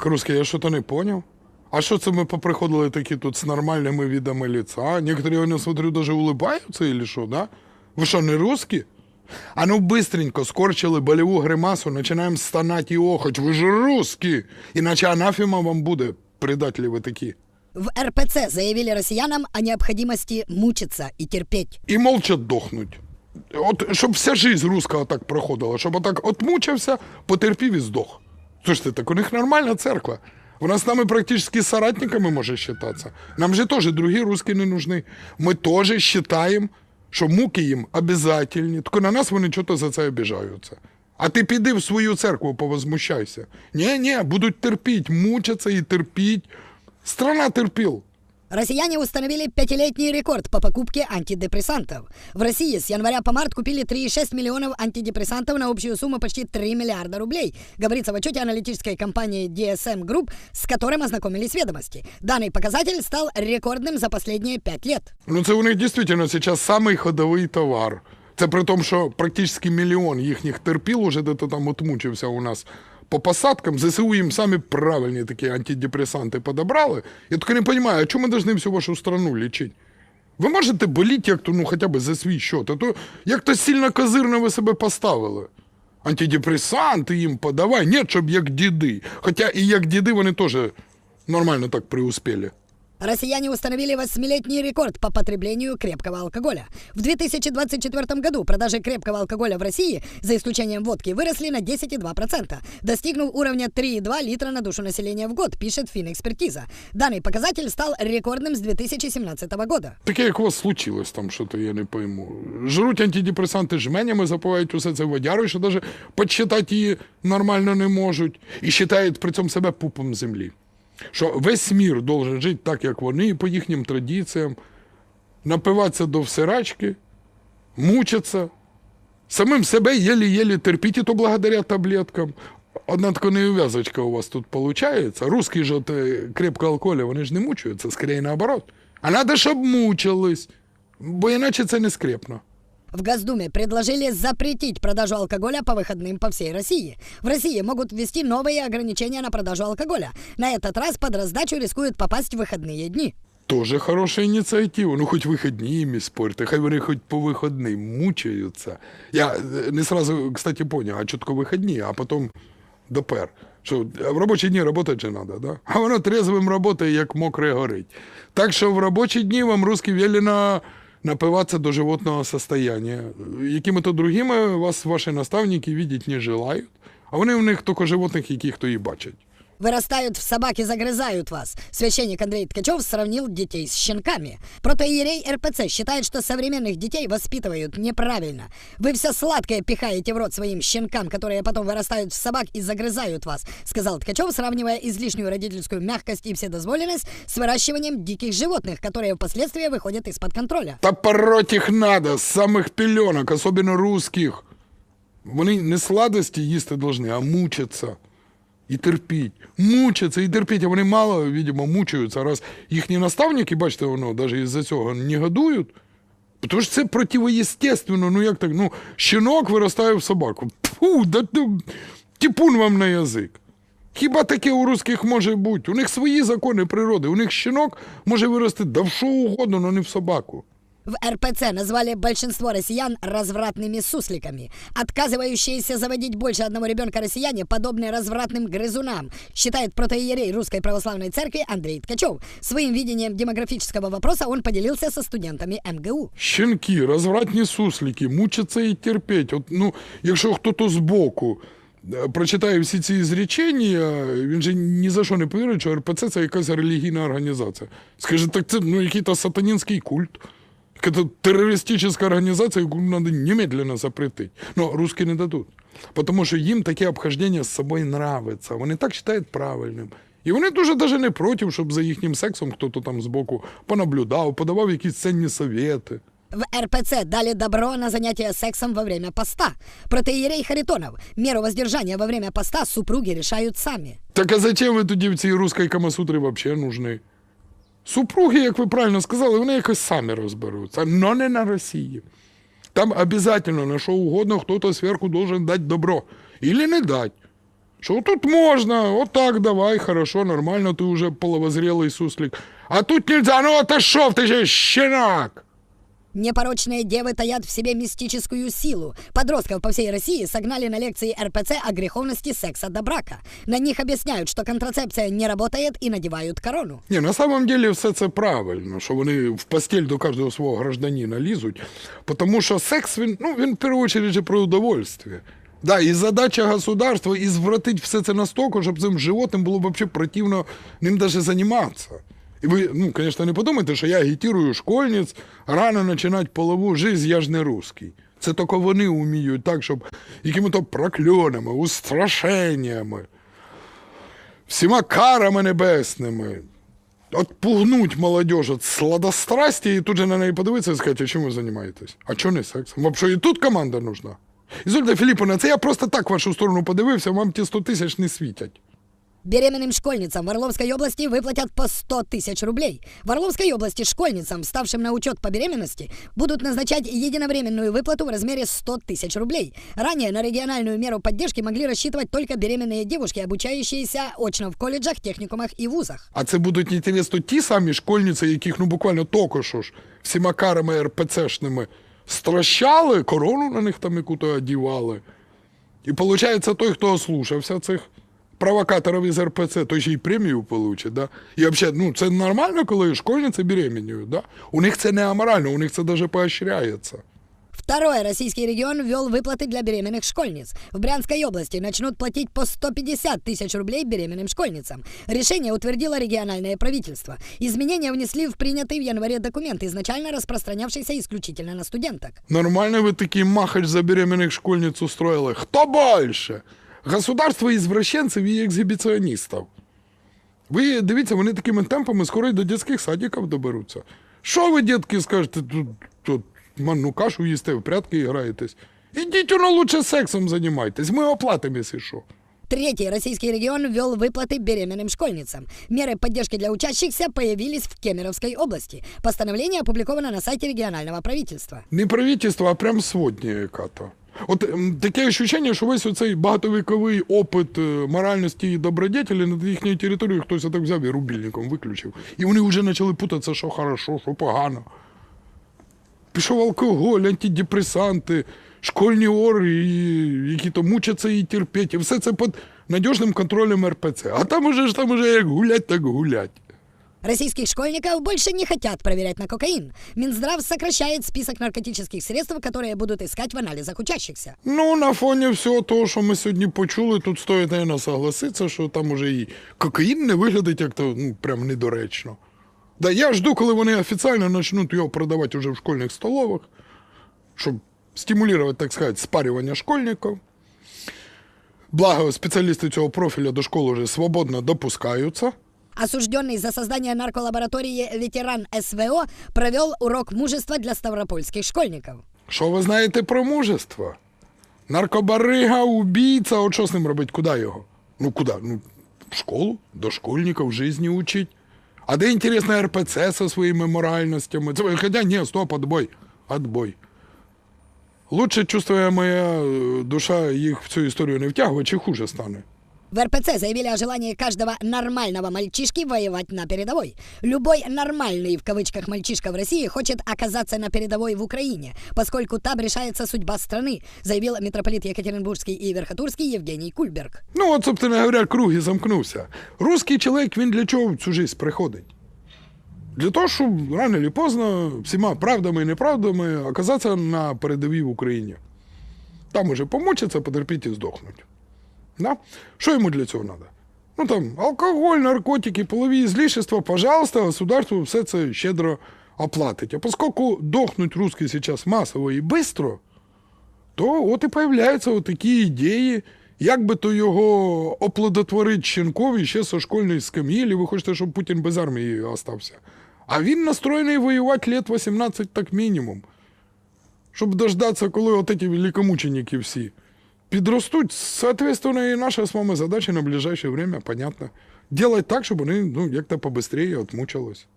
Так, русский, я что-то не понял. А що це ми поприходили такі тут з нормальними видами лица? Некоторые, я не смотрю, даже улыбаются или що, да? Ви що, не русські? А ну быстренько скорчили болеву гримасу, починаємо стонати і охоть. Ви ж русські! Іначе анафіма вам буде, предателі ви такі. В РПЦ заявили россиянам о необходимости мучиться и терпеть. І молча дохнуть. От щоб вся жизнь русского так проходила, щоб отак отмучився, потерпів і здох. Слушайте, так у них нормальна церква. Вона з нами практично соратниками може считаться. Нам же теж другі русські не нужны. Ми теж вважаємо, що муки їм обязательні. Тільки на нас вони чого за це обіжаються. А ти піди в свою церкву, повозмущайся. Ні, ні, будуть терпіть, мучаться і терпіть. Страна терпіл. Россияне установили пятилетний рекорд по покупке антидепрессантов. В России с января по март купили 3,6 миллионов антидепрессантов на общую сумму почти 3 миллиарда рублей, говорится в отчете аналитической компании DSM Group, с которым ознакомились ведомости. Данный показатель стал рекордным за последние 5 лет. Ну, це у них дійсно зараз самий ходовий товар. Це при тому, що практично мільйон їхніх терпіл уже де-то там отмучився у нас по посадкам. ЗСУ їм самі правильні такі антидепресанти подобрали. Я только не розумію, а чому ми должны всю вашу страну лечить? Ви можете боліти як-то, ну, хоча б за свій счет, а то як-то сильно козирно ви себе поставили. Антидепресанти їм подавай. Ні, щоб як діди. Хоча і як діди вони теж нормально так преуспели. Россияне установили восьмилетний рекорд по потреблению крепкого алкоголя. В 2024 году продажи крепкого алкоголя в России, за исключением водки, выросли на 10,2%, достигнув уровня 3,2 литра на душу населения в год, пишет Финэкспертиза. Данный показатель стал рекордным с 2017 года. Таке, як у вас случилось там, що то я не пойму. Жруть антидепресанти жменями, запивають усе це водярою, що навіть підсчитати її нормально не можуть. І вважають при цьому себе пупом землі. Що весь мір должен жити так, як вони, по їхнім традиціям, напиватися до всирачки, мучитися, самим себе єлі-єлі терпіть, то благодаря таблеткам. Одна така неув'язочка у вас тут виходить. Русські ж от е, крепкого алкоголя, вони ж не мучаються, скоріше наоборот. А треба, щоб мучились, бо іначе це не скрепно. В Госдуме предложили запретить продажу алкоголя по выходным по всей России. В России могут ввести новые ограничения на продажу алкоголя. На этот раз под раздачу рискуют попасть в выходные дни. Тоже хороша ініціатива. Ну, хоч вихідні їм і спорти, хай вони хоч по вихідним мучаються. Я е, не сразу, кстати, понял, а чутко вихідні, а потім допер. Що в робочі дні працювати же треба, да? А воно трезвим працює, як мокре горить. Так що в робочі дні вам русські велено напиватися до животного состояния. Якими-то другими вас ваші наставники видеть не желають, а вони в них тільки животних, яких то і бачать. Вырастают в собаки, загрызают вас. Священник Андрей Ткачев сравнил детей с щенками. Протоиерей РПЦ считает, что современных детей воспитывают неправильно. Вы все сладкое пихаете в рот своим щенкам, которые потом вырастают в собак и загрызают вас, сказал Ткачев, сравнивая излишнюю родительскую мягкость и вседозволенность с выращиванием диких животных, которые впоследствии выходят из-под контроля. Та пороть їх надо з самих пеленок, особливо русських. Вони не сладості їсти должны, а мучаться. І терпіть. Мучаться і терпіть. А вони мало, видимо, мучаються. Раз їхні наставники, бачите, воно навіть із-за цього не годують. Тому що це противоєстественно. Ну як так? Ну, щенок виростає в собаку. Фу, да ну, тіпун вам на язик. Хіба таке у русських може бути? У них свої закони природи. У них щенок може вирости да в що угодно, але не в собаку. В РПЦ назвали большинство россиян развратными сусликами. Отказывающиеся заводить больше одного ребенка россияне подобны развратным грызунам, считает протоиерей Русской Православной Церкви Андрей Ткачев. Своим видением демографического вопроса он поделился со студентами МГУ. Щенки, розвратні суслики, мучаться і терпеть. От, ну, якщо хтось збоку е, прочитає всі ці зречення, він же ні за що не повірить, що РПЦ це якась релігійна організація. Скаже, так це ну, якийсь сатанінський культ. Это террористическая организация, яку надо немедленно запретить. Но русские не дадуть. Потому що їм таке обхождення з собою нравиться. Вони так вважають правильним. І вони дуже даже не проти, щоб за їхнім сексом хтось там збоку понаблюдав, подавав якісь ценні совєти. В РПЦ дали добро на занятия сексом во время поста. Протоиерей Харитонов. Меру воздержания во время поста супруги решают сами. Так а зачем ви тоді в цій русській камасутрі взагалі нужны? Супруги, як ви правильно сказали, вони якось самі розберуться, но не на Росії. Там обязательно на що угодно хтось зверху должен дати добро. Или не дати. Що тут можна, отак давай, хорошо, нормально, ти вже половозрілий суслик. А тут нельзя, ну а ти же щенак. Непорочные девы таят в себе мистическую силу. Подростков по всей России согнали на лекции РПЦ о греховности секса до брака. На них объясняют, что контрацепция не работает и надевают корону. Ні, на самом деле все це правильно, що вони в постель до кожного свого гражданина лізуть, тому що секс, він, ну, він в першу чергу же про удовольствие. Да, і задача государства і звратить все це настільки, щоб цим животним було взагалі противно ним даже займатися. І ви, ну, звісно, не подумайте, що я агітую школьниць рано починати полову жизнь, я ж не русський. Це тільки вони вміють так, щоб якими-то прокльонами, устрашеннями, всіма карами небесними отпугнуть молодежь от сладострастия і тут же на неї подивитися і сказати, а чим ви займаєтесь? А чого не сексом? Що, і тут команда нужна? Ізольда Філіпповна, це я просто так в вашу сторону подивився, вам ті 100 тисяч не світять. Беременным школьницам в Орловской области выплатят по 100 тысяч рублей. В Орловской области школьницам, ставшим на учет по беременности, будут назначать единовременную выплату в размере 100 тысяч рублей. Ранее на региональную меру поддержки могли рассчитывать только беременные девушки, обучающиеся очно в колледжах, техникумах и вузах. А це будуть інтересно ті самі школьниці, яких ну буквально тільки що ж всіма карами РПЦшними стращали, корону на них там яку-то одівали. І виходить, той, хто ослушався цих провокаторів із РПЦ, той ще й премію получить. Да? І взагалі, ну, це нормально, коли школьниці беременюють. Да? У них це не аморально, у них це навіть поощряється. Второй российский регион ввел выплаты для беременных школьниц. В Брянской области начнут платить по 150 тысяч рублей беременным школьницам. Решение утвердило региональное правительство. Изменения внесли в принятый в январе документ, изначально распространявшийся исключительно на студенток. Нормально ви такий махач за беременних школьниць устроїли. Хто більше? Государство извращенців і екзибіціоністів. Ви дивіться, вони такими темпами скоро й до дитячих садиків доберуться. Що ви, дітки, скажете, тут, тут манну кашу їсте, в прятки граєтесь? Ідіть воно лучше сексом займайтесь, ми оплатимо, якщо що. Третий российский регион ввел выплаты беременным школьницам. Меры поддержки для учащихся появились в Кемеровской области. Постановление опубликовано на сайте регионального правительства. Не правительство, а прям сводня яка-то. От таке ощущення, що весь оцей багатовіковий опит е, моральності і добродетелі над їхньою територією хтось так взяв і рубільником виключив. І вони вже почали путатися, що хорошо, що погано. Пішов алкоголь, антидепресанти, школьні ори, які то мучаться і терпять. І все це під надіжним контролем РПЦ. А там уже ж там уже як гулять, так гулять. Российских школьников больше не хотят проверять на кокаин. Минздрав сокращает список наркотических средств, которые будут искать в анализах учащихся. Ну, на фоні всього того, що ми сьогодні почули, тут стоїть, наверное, согласитися, що там уже і кокаїн не виглядить як-то ну, прям недоречно. Да, я жду, коли вони офіційно почнуть його продавати уже в школьних столових, щоб стимулювати, так сказати, спарювання школьників. Благо, спеціалісти цього профіля до школи вже свободно допускаються. Осужденный за создание нарколаборатории ветеран СВО провел урок мужества для ставропольских школьников. Що ви знаєте про мужество? Наркобарига, убійця, от що з ним робить? Куди його? Ну куди? Ну, в школу, до школьників житті учить. А де інтересно РПЦ зі своїми моральностями? Це, хоча ні, стоп, отбой. Отбой. Лучше чувствує моя е, душа їх в цю історію не втягує, чи хуже стане. В РПЦ заявили о желании каждого нормального мальчишки воевать на передовой. Любой «нормальный» в кавычках мальчишка в России хочет оказаться на передовой в Украине, поскольку там решается судьба страны, заявил митрополит Екатеринбургский и Верхотурский Евгений Кульберг. Ну, от, собственно говоря, круг і замкнувся. Русський чоловік, він для чого в цю жизнь приходить? Для того, щоб рано чи поздно всіма правдами і неправдами оказатися на передовій в Україні. Там уже помучиться, потерпіть і здохнуть. Да? Що йому для цього треба? Ну там алкоголь, наркотики, полові злішества, пожалуйста, государство все це щедро оплатить. А поскольку дохнуть русські зараз масово і швидко, то от і появляються от такі ідеї, як би то його оплодотворить Щенкові ще со школьної скам'їлі. Ви хочете, щоб Путін без армії остався. А він настроєний воювати лет 18 так мінімум. Щоб дождатися, коли от ці великомученики всі підростуть, соответственно, і наша з вами задача на ближайшее время, понятно, делать так, щоб вони ну, як-то побыстрее отмучились.